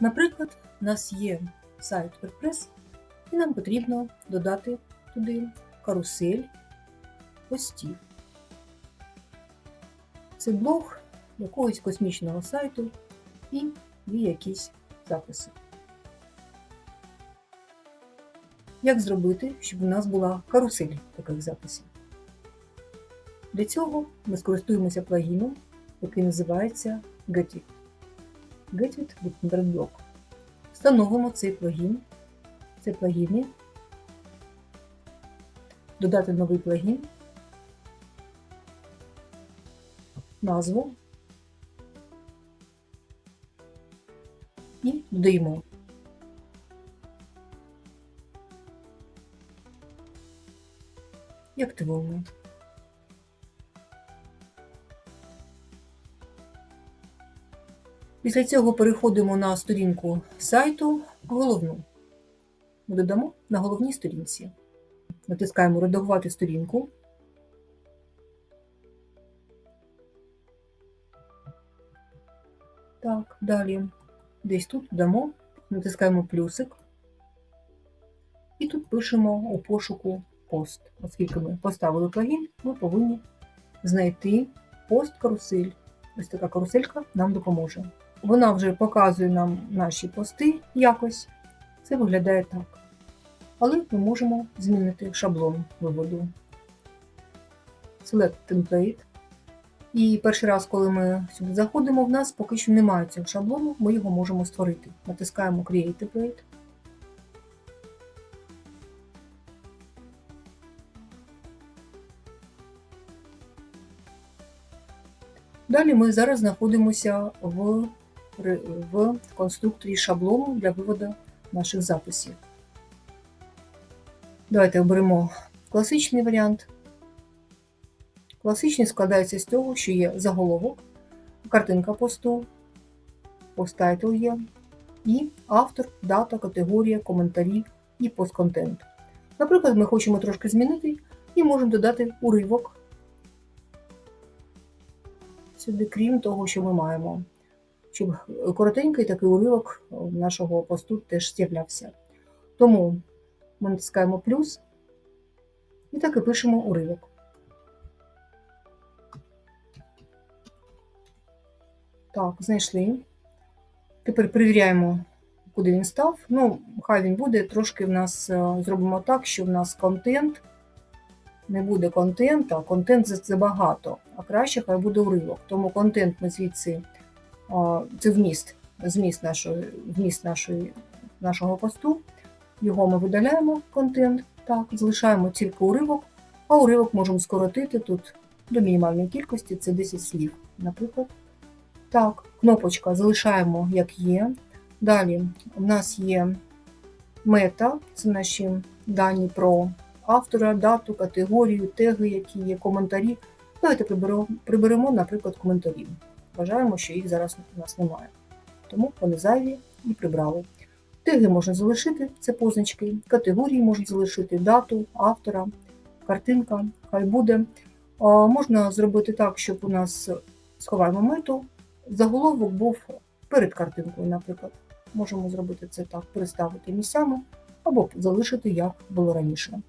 Наприклад, у нас є сайт WordPress, і нам потрібно додати туди карусель постів. Це блог якогось космічного сайту і є якісь записи. Як зробити, щоб у нас була карусель таких записів? Для цього ми скористуємося плагіном, який називається Getit. Getit Gutenberg Block. Встановимо цей плагін. Це плагіни. Додати новий плагін, назву і додаємо. І активуємо. Після цього переходимо на сторінку сайту головну. Додамо на головній сторінці. Натискаємо Редагувати сторінку. Так, далі десь тут додамо, натискаємо плюсик. І тут пишемо у пошуку пост. Оскільки ми поставили плагін, ми повинні знайти пост карусель. Ось така каруселька нам допоможе. Вона вже показує нам наші пости якось. Це виглядає так. Але ми можемо змінити шаблон виводу. Select Template. І перший раз, коли ми сюди заходимо, в нас поки що немає цього шаблону, ми його можемо створити. Натискаємо Create Template. Далі ми зараз знаходимося в, в конструкторі шаблону для виводу наших записів. Давайте оберемо класичний варіант. Класичний складається з того, що є заголовок, картинка посту, пост-тайтл є, і автор, дата, категорія, коментарі і постконтент. Наприклад, ми хочемо трошки змінити і можемо додати уривок сюди, крім того, що ми маємо, щоб коротенький такий уривок нашого посту теж з'являвся. Тому ми натискаємо плюс і так і пишемо уривок. Так, знайшли. Тепер перевіряємо, куди він став. Ну, хай він буде. Трошки в нас е, зробимо так, що в нас контент не буде контенту, а контент це багато, а краще хай буде уривок. Тому контент ми звідси це вміст, зміст нашої, вміст нашої, нашого посту. Його ми видаляємо контент, так, залишаємо тільки уривок, а уривок можемо скоротити тут до мінімальної кількості, це 10 слів, наприклад. Так, кнопочка залишаємо, як є. Далі у нас є мета, це наші дані про автора, дату, категорію, теги, які є, коментарі. Давайте приберемо, приберемо, наприклад, коментарі. Вважаємо, що їх зараз у нас немає. Тому вони зайві і прибрали. Теги можна залишити, це позначки, категорії можна залишити, дату, автора, картинка, хай буде. Можна зробити так, щоб у нас сховаємо мету. Заголовок був перед картинкою, наприклад. Можемо зробити це так, переставити місцями або залишити, як було раніше.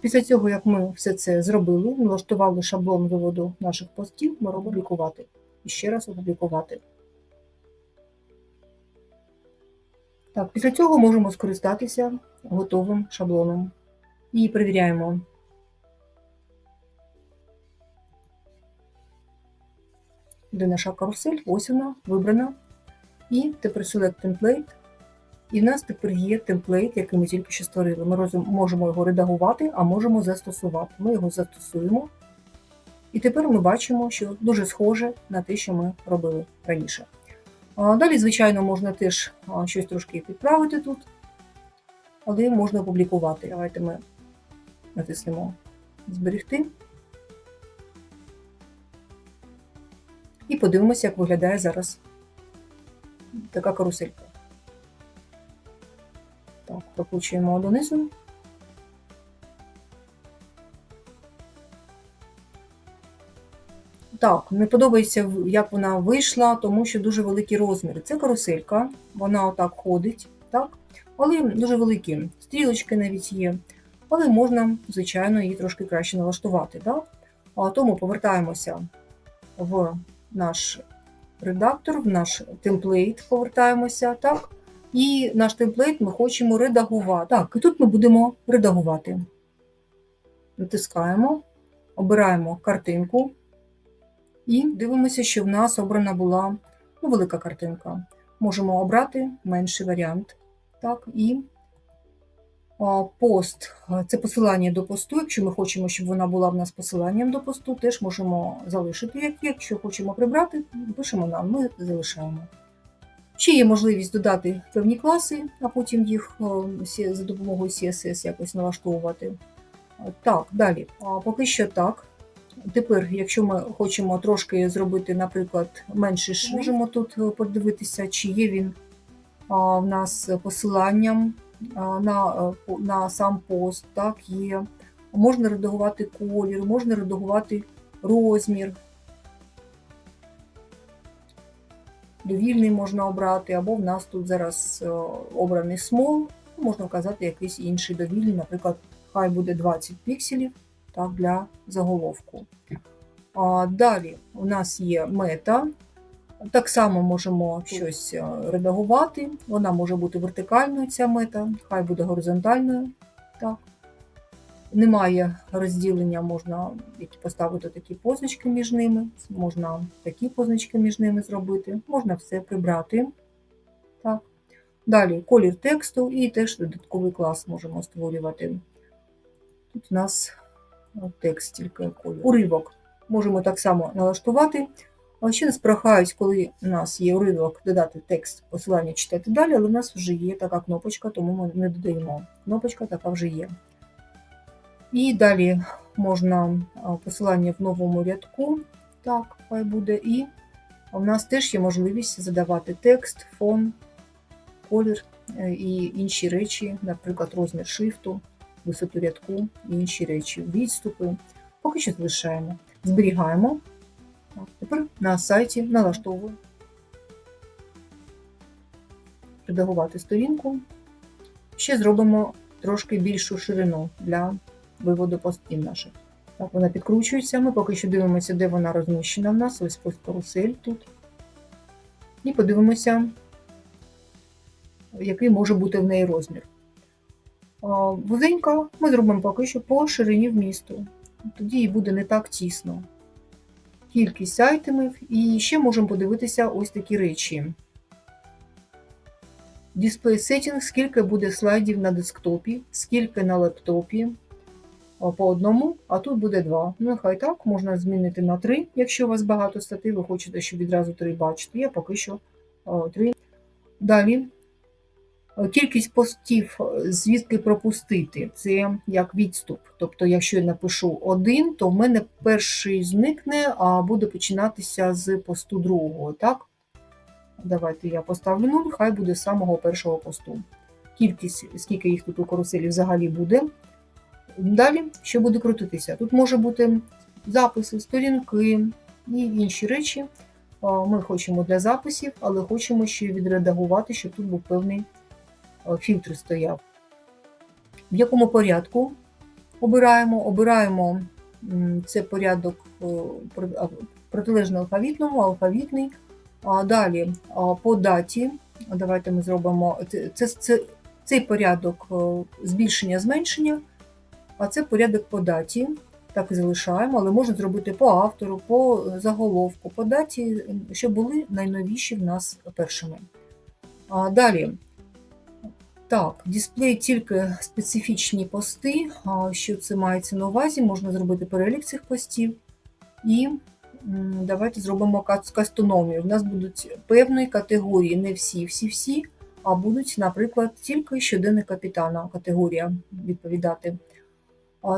Після цього, як ми все це зробили, налаштували шаблон виводу наших постів, ми робимо опублікувати. І ще раз опублікувати. Так, Після цього можемо скористатися готовим шаблоном. І перевіряємо. Де наша карусель, ось вона вибрана. І тепер Select Template. І в нас тепер є темплейт, який ми тільки що створили. Ми можемо його редагувати, а можемо застосувати. Ми його застосуємо. І тепер ми бачимо, що дуже схоже на те, що ми робили раніше. Далі, звичайно, можна теж щось трошки підправити тут, але можна опублікувати. Давайте ми натиснемо Зберегти. І подивимося, як виглядає зараз така каруселька. Так, прокручуємо донизу. Так, не подобається, як вона вийшла, тому що дуже великі розміри. Це каруселька, вона отак ходить, так? але дуже великі. Стрілочки навіть є. Але можна, звичайно, її трошки краще налаштувати. Так? А тому повертаємося в наш редактор, в наш темплейт повертаємося, так? І наш темплейт ми хочемо редагувати. Так, і тут ми будемо редагувати. Натискаємо, обираємо картинку і дивимося, що в нас обрана була ну, велика картинка. Можемо обрати менший варіант. Так, і пост це посилання до посту. Якщо ми хочемо, щоб вона була в нас посиланням до посту, теж можемо залишити як є. Якщо хочемо прибрати, пишемо нам, ми залишаємо. Ще є можливість додати певні класи, а потім їх о, за допомогою CSS якось налаштовувати. Так, далі. А, Поки що так. Тепер, якщо ми хочемо трошки зробити, наприклад, менший шрифт, можемо тут е, подивитися, чи є він а, в нас посиланням а, на, е, на сам пост. Так, є. Можна редагувати колір, можна редагувати розмір. Довільний можна обрати, або в нас тут зараз е, обраний small, можна вказати якийсь інший довільний, наприклад, хай буде 20 пікселів так, для заголовку. А, далі у нас є мета. Так само можемо щось е, редагувати. Вона може бути вертикальною, ця мета, хай буде горизонтальною. Так. Немає розділення, можна поставити такі позначки між ними, можна такі позначки між ними зробити, можна все прибрати. Так. Далі колір тексту і теж додатковий клас можемо створювати. Тут у нас текст тільки. Уривок можемо так само налаштувати. Ще нас прохають, коли у нас є уривок, додати текст, посилання читати далі, але у нас вже є така кнопочка, тому ми не додаємо. Кнопочка така вже є. І далі можна посилання в новому рядку. Так, хай буде. І у нас теж є можливість задавати текст, фон, колір е, і інші речі, наприклад, розмір шрифту висоту рядку і інші речі, відступи. Поки що залишаємо. Зберігаємо. Тепер на сайті налаштовуємо. Редагувати сторінку. Ще зробимо трошки більшу ширину для виводу постів наших. Так, вона підкручується. Ми поки що дивимося, де вона розміщена в нас. Ось ось карусель тут. І подивимося, який може бути в неї розмір. Вузенька ми зробимо поки що по ширині вмісту. Тоді їй буде не так тісно. Кількість айтемів. І ще можемо подивитися ось такі речі. Display Setting, скільки буде слайдів на десктопі, скільки на лептопі. По одному, а тут буде два. Ну, нехай так, можна змінити на три, якщо у вас багато статей, ви хочете, щоб відразу три бачити. Я поки що три. Далі Кількість постів, е, звідки пропустити, це як відступ. Тобто, якщо я напишу один, то в мене перший зникне, а буде починатися з посту другого. Так? Давайте я поставлю 0, хай буде з самого першого посту. Кількість, скільки їх тут у каруселі взагалі буде. Далі, що буде крутитися? Тут може бути записи, сторінки і інші речі. Ми хочемо для записів, але хочемо ще відредагувати, щоб тут був певний фільтр стояв. В якому порядку обираємо? Обираємо це порядок е, протилежно алфавітному, алфавітний. А Далі по даті. Давайте ми зробимо це, це, це, цей порядок е, збільшення, зменшення, а це порядок по даті. Так і залишаємо, але можна зробити по автору, по заголовку, по даті, щоб були найновіші в нас першими. Далі. Так, дисплей тільки специфічні пости. Що це мається на увазі? Можна зробити перелік цих постів. І давайте зробимо кастономію. У нас будуть певної категорії, не всі, всі-всі, а будуть, наприклад, тільки щоденник капітана категорія відповідати.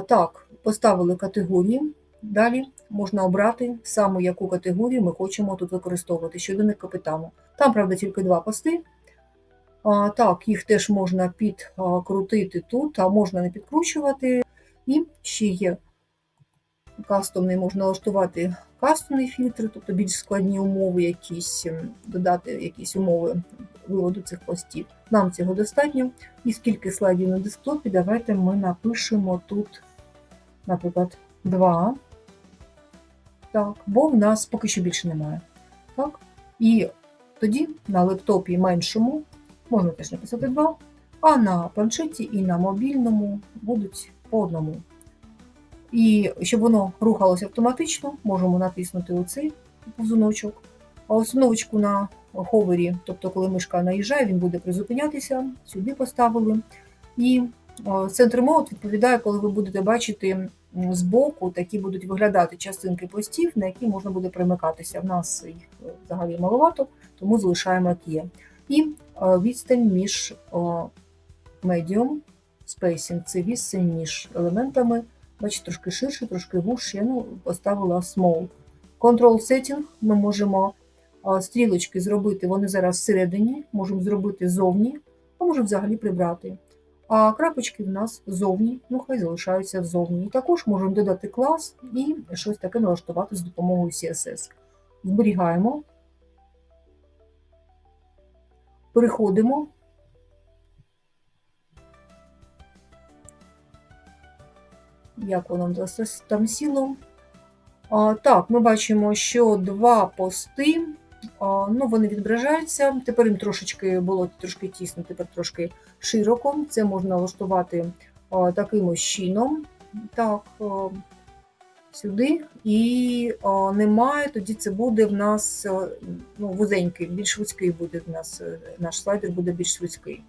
Так, поставили категорії. Далі можна обрати саме яку категорію ми хочемо тут використовувати щоденник капітану. Там, правда, тільки два пости. Так, їх теж можна підкрутити тут, а можна не підкручувати. І ще є кастомний, можна налаштувати кастомний фільтр, тобто більш складні умови, якісь ем, додати якісь умови виводу цих постів. Нам цього достатньо. І скільки слайдів на десктопі, давайте ми напишемо тут, наприклад, 2. Так, бо в нас поки що більше немає. Так? І тоді на лептопі меншому можна теж написати 2, а на планшеті і на мобільному будуть по одному. І щоб воно рухалося автоматично, можемо натиснути оцей повзуночок. А установочку на ховері, тобто, коли мишка наїжджає, він буде призупинятися, сюди поставили. І центр мод відповідає, коли ви будете бачити збоку, такі будуть виглядати частинки постів, на які можна буде примикатися. В нас їх е, взагалі маловато, тому залишаємо як є. І відстань між medium spacing – це відстань між елементами. Бачите, трошки ширше, трошки вужче. Ну, поставила small. Control setting ми можемо стрілочки зробити, вони зараз всередині, можемо зробити зовні, а можемо взагалі прибрати. А крапочки в нас зовні, ну хай залишаються ззовні. І також можемо додати клас і щось таке налаштувати з допомогою CSS. Зберігаємо, переходимо. Як воно там сіло? А, Так, ми бачимо, що два пости, а, ну, вони відображаються. Тепер їм трошечки було трошки тісно, тепер трошки широко. Це можна налаштувати а, таким чином. Так, сюди. І а, немає, тоді це буде в нас ну, вузенький, більш вузький буде в нас, е, наш слайдер буде більш вузький.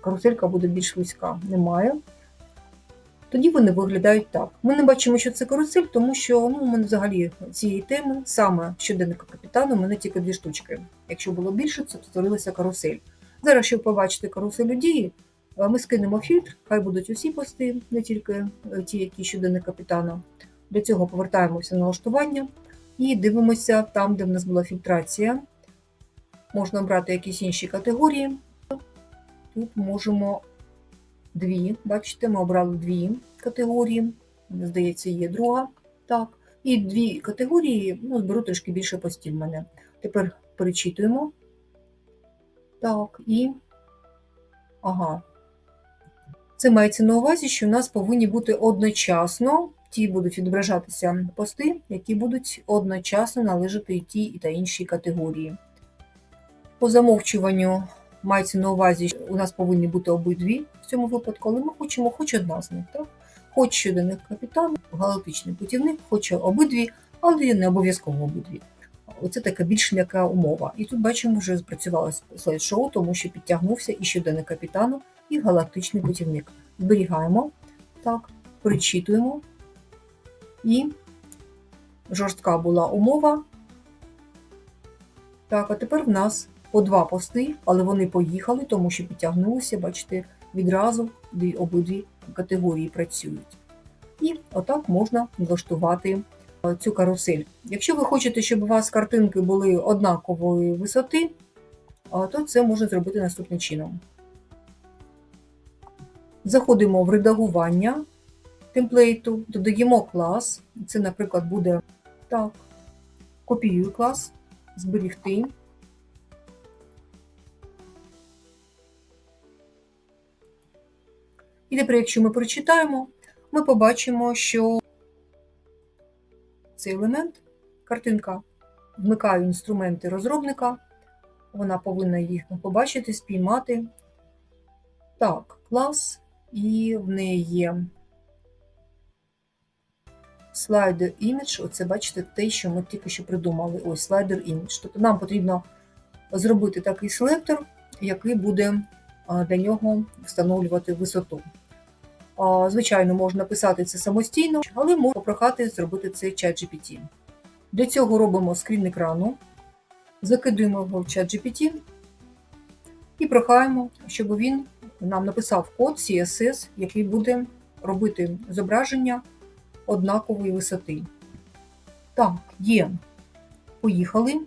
Каруселька буде більш вузька. Немає тоді вони виглядають так. Ми не бачимо, що це карусель, тому що ну, у мене взагалі цієї теми, саме щоденника капітану, у мене тільки дві штучки. Якщо було більше, це створилася карусель. Зараз, щоб побачити карусель у дії, ми скинемо фільтр, хай будуть усі пости, не тільки е, ті, які щоденник капітана. Для цього повертаємося на налаштування і дивимося там, де в нас була фільтрація. Можна обрати якісь інші категорії. Тут можемо дві. Бачите, ми обрали дві категорії. Здається, є друга. Так. І дві категорії, ну, зберу трошки більше постів в мене. Тепер перечитуємо. Так, і. Ага. Це мається на увазі, що в нас повинні бути одночасно, ті будуть відображатися пости, які будуть одночасно належати і ті та іншій категорії. По замовчуванню мається на увазі, що у нас повинні бути обидві в цьому випадку, але ми хочемо хоч одна з них. так? Хоч щоденник капітан, галактичний путівник, хоче обидві, але не обов'язково обидві. Оце така більш м'яка умова. І тут бачимо, вже спрацювало слайд-шоу, тому що підтягнувся і щоденник капітану, і галактичний путівник. Зберігаємо, так, перечитуємо. І жорстка була умова. Так, а тепер в нас по два пости, але вони поїхали, тому що підтягнулися, бачите, відразу обидві категорії працюють. І отак можна влаштувати е, цю карусель. Якщо ви хочете, щоб у вас картинки були однакової висоти, е, то це можна зробити наступним чином. Заходимо в редагування темплейту, додаємо клас. Це, наприклад, буде так, копіюю клас, зберігти. І тепер, якщо ми прочитаємо, ми побачимо, що цей елемент, картинка, вмикаю інструменти розробника, вона повинна їх побачити, спіймати. Так, клас, і в неї є слайдер image, оце бачите те, що ми тільки що придумали. Ось слайдер image. Тобто нам потрібно зробити такий селектор, який буде для нього встановлювати висоту. Звичайно, можна писати це самостійно, але можна попрохати зробити це чат GPT. Для цього робимо скрін екрану, закидуємо його в чат GPT і прохаємо, щоб він нам написав код CSS, який буде робити зображення однакової висоти. Так, є. Поїхали.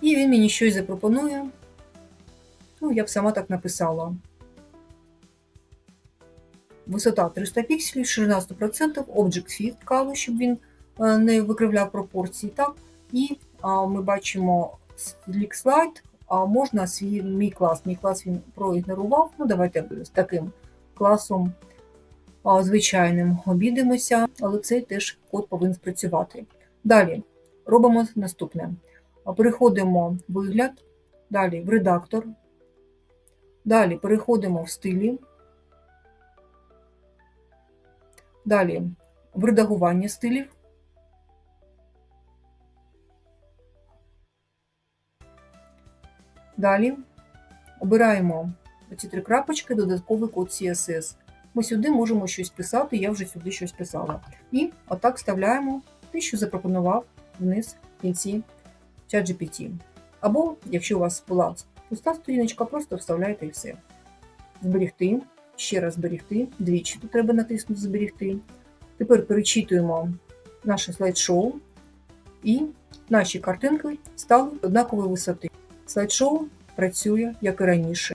І він мені щось запропонує. Ну, я б сама так написала. висота 300 пікселів, ширина 100%, Object Fit вказую, щоб він е, не викривляв пропорції. Так? І а, ми бачимо Slick а можна свій мій клас. Мій клас він проігнорував. Ну, давайте з таким класом звичайним обійдемося, але цей теж код повинен спрацювати. Далі робимо наступне. Переходимо в вигляд, далі в редактор, далі переходимо в стилі, далі в редагування стилів. Далі обираємо оці три крапочки, додатковий код CSS. Ми сюди можемо щось писати, я вже сюди щось писала. І отак вставляємо те, що запропонував вниз в кінці ChatGPT. Або, якщо у вас була пуста сторіночка, просто вставляєте і все. Зберігти, ще раз зберігти, двічі тут треба натиснути Зберігти. Тепер перечитуємо наше слайд-шоу, і наші картинки стали однакової висоти. Слайд-шоу працює як і раніше.